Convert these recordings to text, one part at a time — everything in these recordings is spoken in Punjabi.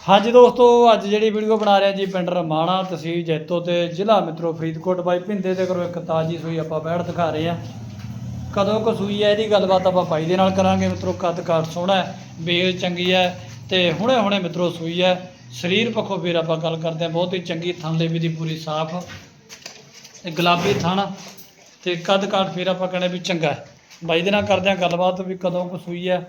ਹਾਂਜੀ ਦੋਸਤੋ, ਅੱਜ ਜਿਹੜੀ ਵੀਡੀਓ ਬਣਾ ਰਹੇ ਜੀ ਪਿੰਡ ਰਮਾਣਾ, ਤਹਿਸੀਲ ਜੈਤੋ ਤੇ ਜ਼ਿਲ੍ਹਾ ਮਿੱਤਰੋ ਫਰੀਦਕੋਟ ਬਾਈ ਭਿੰਦੇ ਤੇ ਕਰੋ ਇੱਕ ਤਾਜੀ ਸੂਈ ਆਪਾਂ ਬੈਠ ਦਿਖਾ ਰਹੇ ਹਾਂ। ਕਦੋਂ ਕੁ ਸੂਈ ਹੈ ਇਹਦੀ ਗੱਲਬਾਤ ਆਪਾਂ ਬਾਈ ਦੇ ਨਾਲ ਕਰਾਂਗੇ। ਮਿੱਤਰੋ, ਕੱਦ ਕਾਠ ਸੋਹਣਾ ਹੈ ਬੇਲ ਚੰਗੀ ਹੈ ਤੇ ਹੁਣੇ ਹੁਣੇ ਮਿੱਤਰੋ ਸੂਈ ਹੈ। ਸਰੀਰ ਪੱਖੋਂ ਫਿਰ ਆਪਾਂ ਗੱਲ ਕਰਦੇ ਹਾਂ, ਬਹੁਤ ਹੀ ਚੰਗੀ ਥਣ ਵੀ ਦੀ ਪੂਰੀ ਸਾਫ਼ ਤੇ ਗੁਲਾਬੀ ਥਣ ਤੇ ਕੱਦ ਕਾਠ ਫਿਰ ਆਪਾਂ ਕਹਿੰਦੇ ਵੀ ਚੰਗਾ ਹੈ। ਬਾਈ ਦੇ ਨਾਲ ਕਰਦੇ ਹਾਂ ਗੱਲਬਾਤ ਵੀ ਕਦੋਂ ਕੁ ਸੂਈ ਹੈ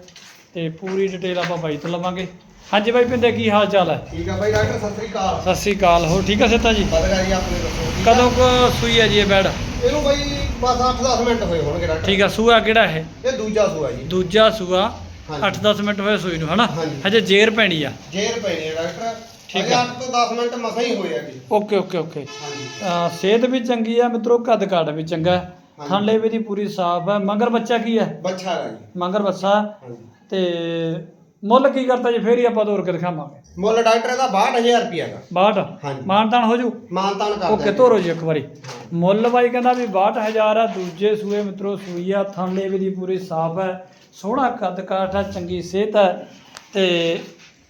ਤੇ ਪੂਰੀ ਡਿਟੇਲ ਆਪਾਂ ਬਾਈ ਤੋਂ ਲਵਾਂਗੇ। ਹਾਂਜੀ ਬਾਈ ਪਿੰਦੇ ਕੀ ਹਾਲ ਚਾਲ ਹੈ? ਠੀਕ ਆ ਬਾਈ ਡਾਕਟਰ ਸਤਿ ਸ੍ਰੀ ਅਕਾਲ। ਸਤਿ ਸ੍ਰੀ ਅਕਾਲ ਹੋਰ ਠੀਕ ਹੈ ਸੇਤਾ ਜੀ? ਬਦਗਾ ਜੀ ਆਪਣੇ ਦੱਸੋ ਠੀਕ ਆ? ਕਦੋਂ ਕੁ ਸੂਈ ਹੈ ਜੀ ਇਹ ਬੈਡ ਇਹਨੂੰ ਬਾਈ ਬਸ 8-10 ਮਿੰਟ ਹੋਏ ਹੋਣਗੇ ਡਾਕਟਰ। ਠੀਕ ਹੈ ਸੂਆ ਕਿਹੜਾ ਇਹ? ਇਹ ਦੂਜਾ ਸੂਆ ਜੀ। ਦੂਜਾ ਸੂਆ ਹਾਂਜੀ। 8-10 ਮਿੰਟ ਹੋਏ ਸੂਈ ਨੂੰ ਹਨਾ? ਹਾਂਜੀ। ਹਜੇ ਜੇਰ ਪੈਣੀ ਆ। ਜੇਰ ਪੈਣੀ ਹੈ ਡਾਕਟਰ। ਠੀਕ ਆ। 8 ਤੋਂ 10 ਮਿੰਟ ਮਸਾਂ ਹੀ ਹੋਏ ਆ ਜੀ। Okay okay okay. ਹਾਂਜੀ। ਅਹ ਸਿਹਤ ਵੀ ਚੰਗੀ ਆ ਮਿੱਤਰੋ ਕੱਦ ਕਾਠ ਵੀ ਚੰਗਾ। ਹੈ ਹਾਂਜੀ। ਥਣ ਲੇਵੇ ਦੀ ਪੂਰੀ ਸਾਫ਼ ਹੈ। ਮਗਰ ਬੱਚਾ ਕੀ ਹੈ? ਬੱਚਾ ਹੈਗਾ ਜੀ। ਮਗਰ ਬੱਚਾ। ਹਾਂਜੀ। ਤੇ ਮੁੱਲ ਕੀ ਕਰਤਾ ਜੀ? ਫੇਰ ਹੀ ਆਪਾਂ ਤੋਰ ਕੇ ਦਿਖਾਵਾਂਗੇ। ਮੁੱਲ ਡਾਕਟਰ ਦਾ 62000 ਰੁਪਏ ਹੈਗਾ 62 ਹਾਂਜੀ। ਮਾਨਤਾਨ ਹੋ ਜੂ? ਮਾਨਤਾਨ ਕਰ ਓਕੇ ਤੋਰੋ ਜੀ ਇੱਕ ਵਾਰੀ। ਮੁੱਲ ਬਾਈ ਕਹਿੰਦਾ ਵੀ 62000 ਆ। ਦੂਜੇ ਸੂਏ ਮਿੱਤਰੋ ਸੂਈ ਆ ਥਣ ਲੇਵੇ ਦੀ ਪੂਰੀ ਸਾਫ਼ ਹੈ। ਸੋਹਣਾ ਕੱਦ ਕਾਠ ਹੈ ਚੰਗੀ ਸਿਹਤ ਹੈ। ਤੇ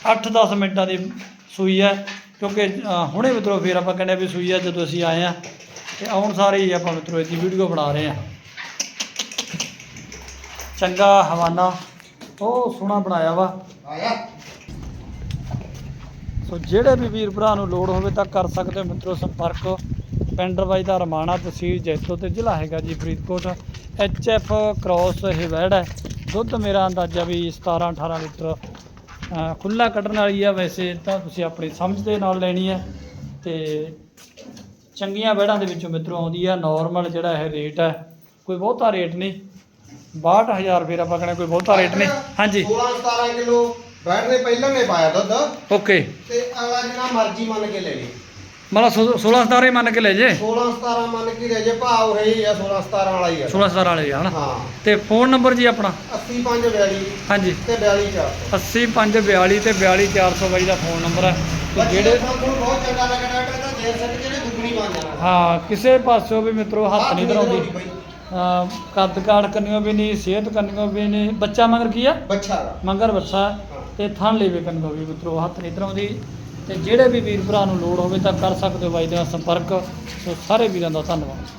8-10 ਮਿੰਟਾਂ ਦੀ ਸੂਈ ਹੈ। ਕਿਉਂਕਿ ਅ, ਹੁਣੇ ਮਿੱਤਰੋ ਫਿਰ ਆਪਾਂ ਕਹਿੰਦੇ ਵੀ ਸੂਈ ਹੈ ਜਦੋਂ ਅਸੀਂ ਆਏ ਆ ਤੇ ਆਉਣ ਸਾਰੇ ਹੀ ਆਪਾਂ ਮਿੱਤਰੋ ਇਹਦੀ ਵੀਡੀਓ ਬਣਾ ਰਹੇ ਆ ਚੰਗਾ ਹਵਾਨਾ। ਉਹ ਸੋਹਣਾ ਬਣਾਇਆ ਵਾ। ਸੋ ਜਿਹੜੇ ਵੀ ਵੀਰ ਭਰਾ ਨੂੰ ਲੋੜ ਹੋਵੇ ਤਾਂ ਕਰ ਸਕਦੇ ਹੋ ਮਿੱਤਰੋ ਸੰਪਰਕ। ਪਿੰਡ ਬਾਈ ਦਾ ਰਮਾਣਾ ਤਹਿਸੀਲ ਜੈਤੋ ਤੇ ਜ਼ਿਲ੍ਹਾ ਹੈਗਾ ਜੀ ਫਰੀਦਕੋਟ। ਐਚ ਐਫ ਕ੍ਰਾਸ ਇਹ ਵੈੜ ਹੈ। ਦੁੱਧ ਮੇਰਾ ਅੰਦਾਜ਼ਾ ਵੀ 17 18 ਲੀਟਰ ਖੁੱਲਾ ਕੱਢਣ ਵਾਲੀ ਆ। ਵੈਸੇ ਤਾਂ ਤੁਸੀਂ ਆਪਣੀ ਸਮਝ ਦੇ ਨਾਲ ਲੈਣੀ ਹੈ। ਤੇ ਚੰਗੀਆਂ ਵੈੜਾਂ ਦੇ ਵਿੱਚੋਂ ਮਿੱਤਰੋ ਆਉਂਦੀ ਆ ਨਾਰਮਲ ਜਿਹੜਾ ਇਹ ਰੇਟ ਹੈ ਕੋਈ ਬਹੁਤਾ ਰੇਟ ਨਹੀਂ। 62000 ਫਿਰ ਆਪਾਂ ਕਹਿੰਦੇ ਕੋਈ ਬਹੁਤਾ ਰੇਟ ਨਹੀਂ। ਹਾਂਜੀ। 16-17 ਕਿਲੋ ਬੈਠ ਨੇ ਪਹਿਲਾਂ ਨੇ ਪਾਇਆ ਦੁੱਧ। ਓਕੇ। ਤੇ ਅਗਲਾ ਜਿੰਨਾ ਮਰਜ਼ੀ ਮੰਨ ਕੇ ਲੈ ਲਈ ਮਤਲਬ 16 17 ਹੀ ਮੰਨ ਕੇ ਲੈ ਜੇ? 16-17 ਮੰਨ ਕੇ ਲੈ ਜੇ ਭਾਅ ਉਹ ਹੀ ਆ 16-17 ਵਾਲਾ ਹੀ ਆ। 16 17 ਵਾਲੇ ਆ ਹਨਾ? ਹਾਂ। ਤੇ ਫੋਨ ਨੰਬਰ ਜੀ ਆਪਣਾ? 8542 ਹਾਂਜੀ। ਤੇ 42400 8542 ਤੇ 42400 ਬਾਈ ਦਾ ਫੋਨ ਨੰਬਰ ਹੈ ਜਿਹੜੇ ਬਹੁਤ ਚੰਗਾ ਲੱਗਾ ਡਾਕਟਰ ਦਾ ਜੇਰ ਸੱਟ ਜਿਹੜੇ ਦੁੱਗਣੀ ਬਣ ਜਾਣਾ। ਹਾਂ ਕਿਸੇ ਪਾਸਿਓਂ ਵੀ ਮਿੱਤਰੋ ਹੱਥ ਨਹੀਂ ਧਰਾਉਂਦੀ। ਕੱਦ ਕਾੜ ਕੰਨਿਓ ਵੀ ਨਹੀਂ ਸਿਹਤ ਕੰਨਿਓ ਵੀ ਨਹੀਂ। ਬੱਚਾ ਮਗਰ ਕੀ ਆ? ਬੱਚਾ। ਮਗਰ ਬੱਚਾ। ਤੇ ਥਣ ਲੇਵੇ ਕੰਨਿਓ ਵੀ ਮਿੱਤਰੋ ਹੱਥ ਨਹੀਂ ਧਰਾਉਂਦੀ। ਤੇ ਜਿਹੜੇ ਵੀ ਵੀਰ ਭਰਾ ਨੂੰ ਲੋੜ ਹੋਵੇ ਤਾਂ ਕਰ ਸਕਦੇ ਹੋ ਬਾਈ ਦੇ ਸੰਪਰਕ। ਸੋ ਸਾਰੇ ਵੀਰਾਂ ਦਾ ਧੰਨਵਾਦ।